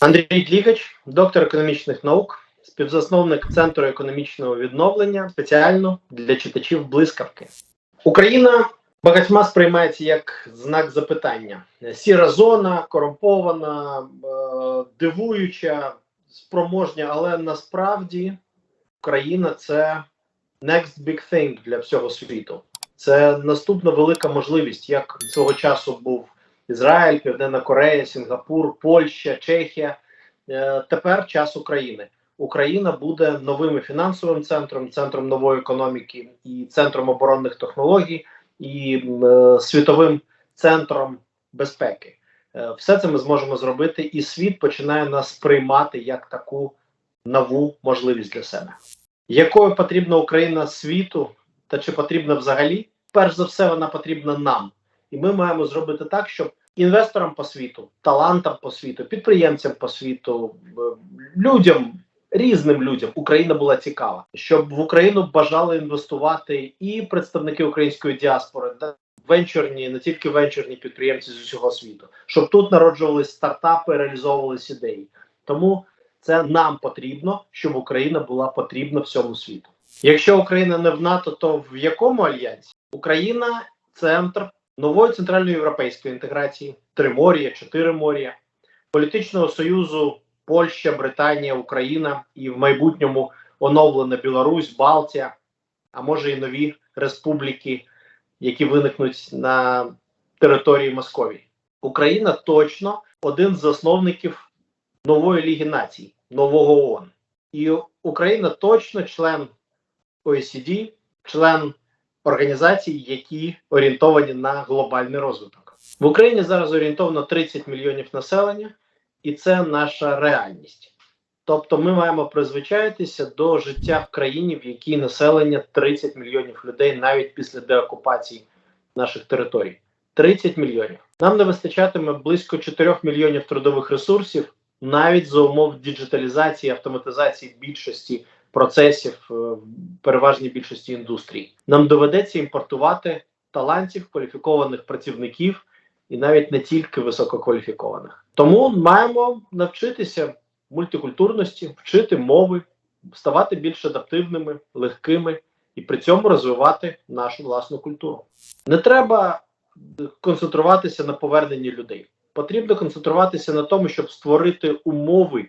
Андрій Длігач, доктор економічних наук, співзасновник Центру економічного відновлення спеціально для читачів блискавки. Україна багатьма сприймається як знак запитання: сіра зона, корумпована, е, дивуюча, спроможня, але насправді Україна це next big thing для всього світу. Це наступна велика можливість, як свого часу був Ізраїль, Південна Корея, Сінгапур, Польща, Чехія. Е, Тепер час України. Україна буде новим фінансовим центром, центром нової економіки і центром оборонних технологій, і е, світовим центром безпеки. Е, Все це ми зможемо зробити, і світ починає нас сприймати як таку нову можливість для себе. Якою потрібна Україна світу, та чи потрібна взагалі? Перш за все, вона потрібна нам. І ми маємо зробити так, щоб інвесторам по світу, талантам по світу, підприємцям по світу, е, людям, різним людям Україна була цікава, щоб в Україну бажали інвестувати і представники української діаспори, да, венчурні, не тільки венчурні підприємці з усього світу, щоб тут народжувались стартапи, реалізовувались ідеї. Тому це нам потрібно, щоб Україна була потрібна всьому світу. Якщо Україна не в НАТО, то в якому альянсі? Україна центр нової центральноєвропейської інтеграції, Тримор'я, Чотиримор'я, політичного союзу Польща, Британія, Україна і в майбутньому оновлена Білорусь, Балтія, а може і нові республіки, які виникнуть на території Московії. Україна точно один з засновників нової Ліги націй, нового ООН. І Україна точно член OECD, член організацій, які орієнтовані на глобальний розвиток. В Україні зараз орієнтовано 30 мільйонів населення, і це наша реальність. Тобто, ми маємо призвичаїтися до життя в країні, в якій населення 30 мільйонів людей навіть після деокупації наших територій. 30 мільйонів. Нам не вистачатиме близько 4 мільйонів трудових ресурсів навіть за умов діджиталізації, автоматизації більшості процесів е, в переважній більшості індустрій. Нам доведеться імпортувати талантів, кваліфікованих працівників і навіть не тільки висококваліфікованих. Тому маємо навчитися мультикультурності, вчити мови, ставати більш адаптивними, легкими і при цьому розвивати нашу власну культуру. Не треба концентруватися на поверненні людей. Потрібно концентруватися на тому, щоб створити умови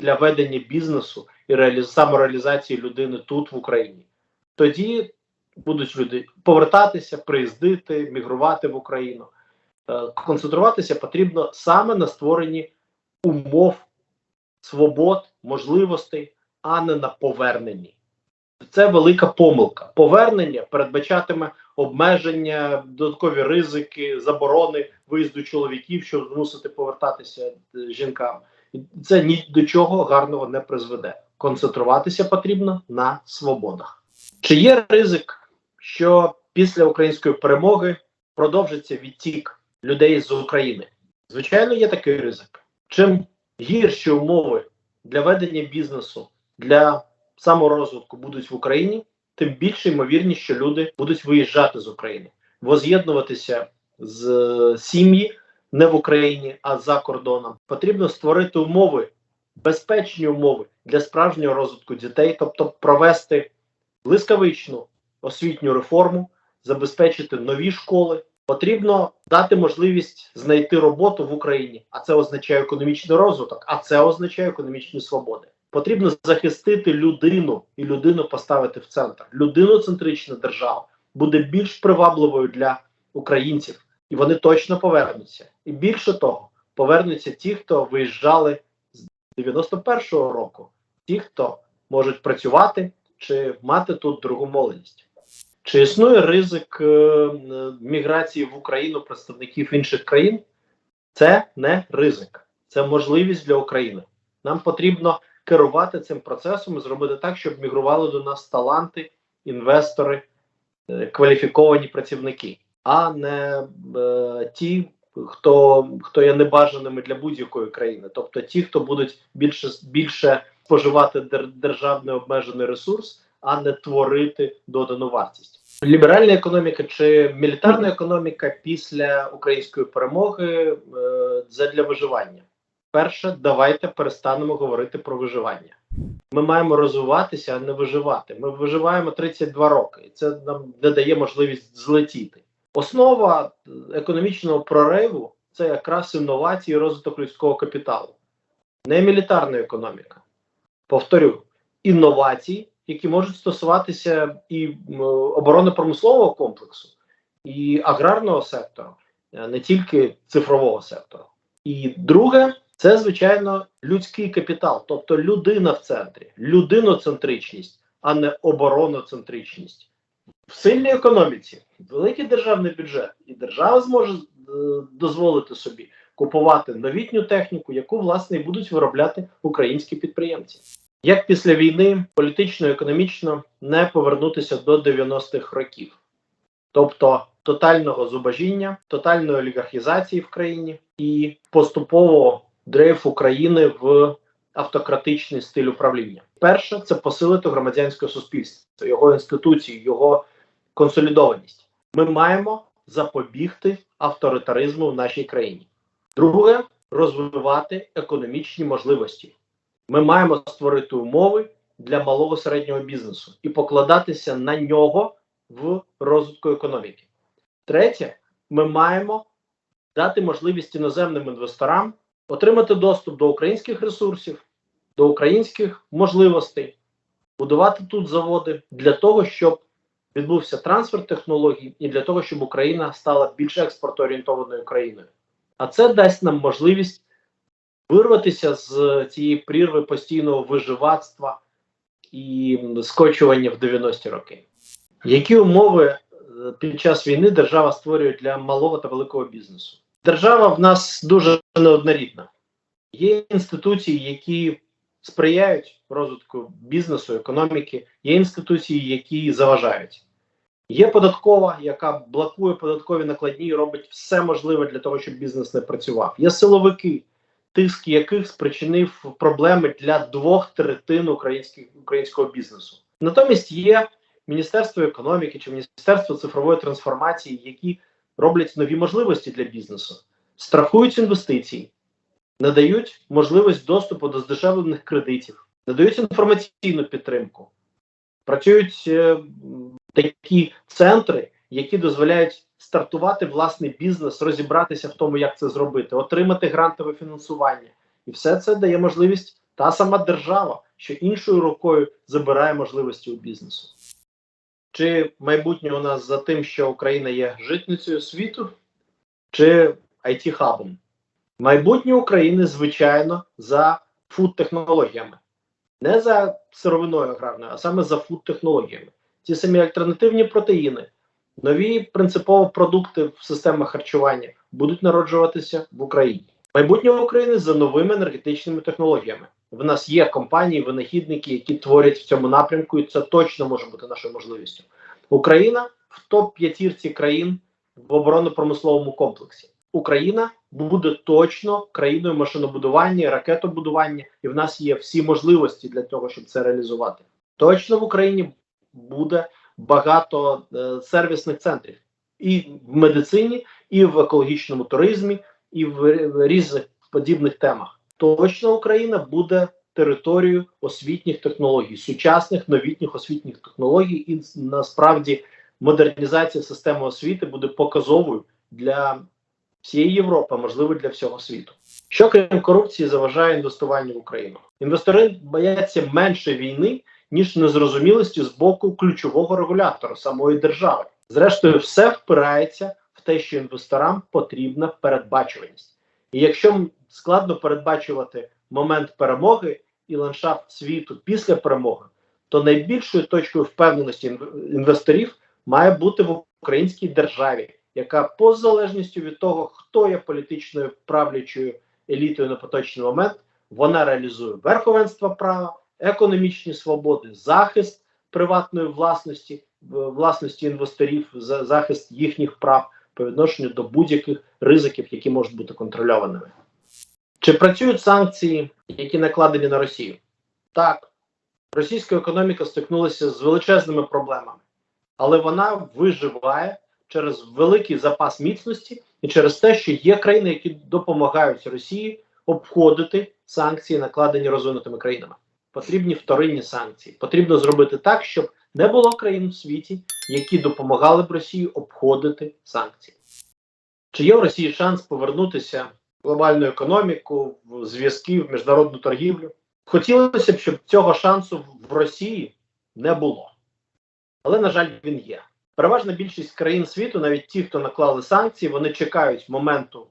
для ведення бізнесу і реаліз... самореалізації людини тут в Україні. Тоді будуть люди повертатися, приїздити, мігрувати в Україну. Е, Концентруватися потрібно саме на створенні умов, свобод, можливостей, а не на поверненні. Це велика помилка. Повернення передбачатиме обмеження, додаткові ризики, заборони виїзду чоловіків, щоб змусити повертатися е, жінкам. Це ні до чого гарного не призведе. Концентруватися потрібно на свободах. Чи є ризик, що після української перемоги продовжиться відтік людей з України? Звичайно, є такий ризик. Чим гірші умови для ведення бізнесу, для саморозвитку будуть в Україні, тим більше ймовірність, що люди будуть виїжджати з України, воз'єднуватися з сім'ї не в Україні, а за кордоном. Потрібно створити умови, безпечні умови для справжнього розвитку дітей, тобто провести блискавичну освітню реформу, забезпечити нові школи. Потрібно дати можливість знайти роботу в Україні, а це означає економічний розвиток, а це означає економічні свободи. Потрібно захистити людину і людину поставити в центр. Людиноцентрична держава буде більш привабливою для українців, і вони точно повернуться. І більше того, повернуться ті, хто виїжджали 91-го року, ті, хто можуть працювати чи мати тут другу молодість. Чи існує ризик е, міграції в Україну представників інших країн? Це не ризик, це можливість для України. Нам потрібно керувати цим процесом і зробити так, щоб мігрували до нас таланти, інвестори, е, кваліфіковані працівники, а не е, ті, хто хто є небажаними для будь-якої країни, тобто ті, хто будуть більше більше споживати дер, державний обмежений ресурс, а не творити додану вартість. Ліберальна економіка чи мілітарна економіка після української перемоги е, для виживання. перше, давайте перестанемо говорити про виживання. Ми маємо розвиватися, а не виживати. Ми виживаємо 32 роки, і це нам не дає можливість злетіти. Основа е, економічного прориву це якраз інновації і розвиток людського капіталу, не мілітарна економіка. Повторю, інновації, які можуть стосуватися і оборонно-промислового комплексу, і аграрного сектору, е, не тільки цифрового сектору. І друге, це звичайно людський капітал, тобто людина в центрі, людиноцентричність, а не обороноцентричність. В сильній економіці великий державний бюджет, і держава зможе е, дозволити собі купувати новітню техніку, яку власне і будуть виробляти українські підприємці. Як після війни політично, економічно не повернутися до 90-х років, тобто тотального зубожіння, тотальної олігархізації в країні і поступового дрейфу країни в автократичний стиль управління. Перше це посилити громадянське суспільство, його інституції, його консолідованість. Ми маємо запобігти авторитаризму в нашій країні. Друге розвивати економічні можливості. Ми маємо створити умови для малого середнього бізнесу і покладатися на нього в розвитку економіки. Третє, ми маємо дати можливість іноземним інвесторам отримати доступ до українських ресурсів, до українських можливостей, будувати тут заводи для того, щоб відбувся трансфер технологій, і для того, щоб Україна стала більш експортоорієнтованою країною. А це дасть нам можливість вирватися з цієї прірви постійного виживацтва і скочування в 90-ті роки. Які умови е, під час війни держава створює для малого та великого бізнесу? Держава в нас дуже неоднорідна. Є інституції, які сприяють розвитку бізнесу, економіки, є інституції, які заважають. Є податкова, яка блокує податкові накладні і робить все можливе для того, щоб бізнес не працював. Є силовики, тиск яких спричинив проблеми для двох третин українського бізнесу. Натомість є Міністерство економіки чи Міністерство цифрової трансформації, які роблять нові можливості для бізнесу, страхують інвестиції, надають можливість доступу до здешевлених кредитів, надають інформаційну підтримку. Працюють е, такі центри, які дозволяють стартувати власний бізнес, розібратися в тому, як це зробити, отримати грантове фінансування. І все це дає можливість та сама держава, що іншою рукою забирає можливості у бізнесу. Чи майбутнє у нас за тим, що Україна є житницею світу, чи it хабом Майбутнє України, звичайно, за фуд-технологіями. Не за сировиною аграрною, а саме за фуд-технологіями. Ті самі альтернативні протеїни, нові принципово продукти в системах харчування будуть народжуватися в Україні. Майбутнє України за новими енергетичними технологіями. В нас є компанії, винахідники, які творять в цьому напрямку, і це точно може бути нашою можливістю. Україна в топ п'ятірці країн в оборонно-промисловому комплексі. Україна буде точно країною машинобудування, ракетобудування, і в нас є всі можливості для того, щоб це реалізувати. Точно в Україні буде багато е, сервісних центрів і в медицині, і в екологічному туризмі, і в різних подібних темах. Точно Україна буде територією освітніх технологій, сучасних новітніх освітніх технологій, і насправді модернізація системи освіти буде показовою для всієї Європи, можливо для всього світу. Що крім корупції заважає інвестуванню в Україну? Інвестори бояться менше війни ніж незрозумілості з боку ключового регулятора самої держави. Зрештою, все впирається в те, що інвесторам потрібна передбачуваність, і якщо складно передбачувати момент перемоги і ландшафт світу після перемоги, то найбільшою точкою впевненості інвесторів має бути в українській державі, яка по залежністю від того, хто є політичною правлячою елітою на поточний момент, вона реалізує верховенство права, економічні свободи, захист приватної власності, власності інвесторів, захист їхніх прав по відношенню до будь-яких ризиків, які можуть бути контрольованими. Чи працюють санкції, які накладені на Росію? Так, російська економіка стикнулася з величезними проблемами, але вона виживає через великий запас міцності і через те, що є країни, які допомагають Росії обходити санкції, накладені розвинутими країнами. Потрібні вторинні санкції. Потрібно зробити так, щоб не було країн у світі, які допомагали б Росії обходити санкції. Чи є в Росії шанс повернутися в глобальну економіку, в зв'язки, в міжнародну торгівлю? Хотілося б, щоб цього шансу в Росії не було. Але, на жаль, він є. Переважна більшість країн світу, навіть ті, хто наклали санкції, вони чекають моменту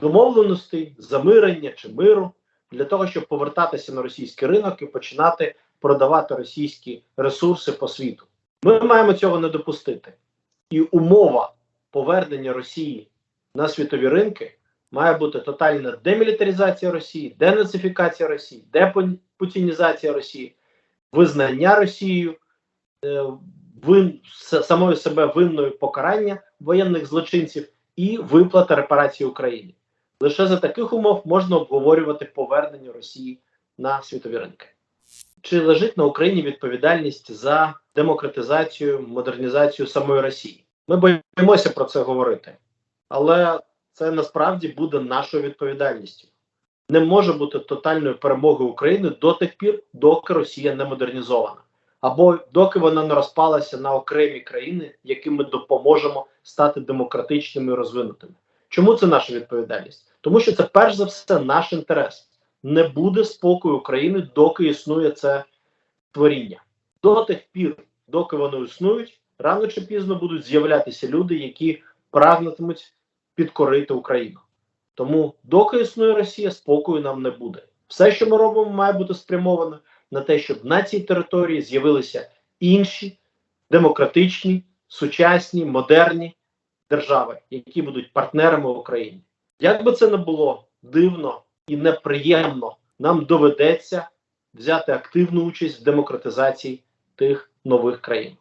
домовленостей, замирення чи миру для того, щоб повертатися на російський ринок і починати продавати російські ресурси по світу. Ми маємо цього не допустити. І умова повернення Росії на світові ринки має бути тотальна демілітаризація Росії, денацифікація Росії, депутінізація Росії, визнання Росією е, вин, самою себе винною покарання воєнних злочинців і виплата репарацій Україні. Лише за таких умов можна обговорювати повернення Росії на світові ринки. Чи лежить на Україні відповідальність за демократизацію, модернізацію самої Росії? Ми боїмося про це говорити, але це насправді буде нашою відповідальністю. Не може бути тотальної перемоги України до тих пір, доки Росія не модернізована, або доки вона не розпалася на окремі країни, яким ми допоможемо стати демократичними і розвинутими. Чому це наша відповідальність? Тому що це перш за все наш інтерес. Не буде спокою України, доки існує це творіння. До тих пір, доки вони існують, рано чи пізно будуть з'являтися люди, які прагнутимуть підкорити Україну. Тому, доки існує Росія, спокою нам не буде. Все, що ми робимо, має бути спрямовано на те, щоб на цій території з'явилися інші демократичні, сучасні, модерні держави, які будуть партнерами в Україні. Як би це не було дивно і неприємно, нам доведеться взяти активну участь в демократизації тих нових країн.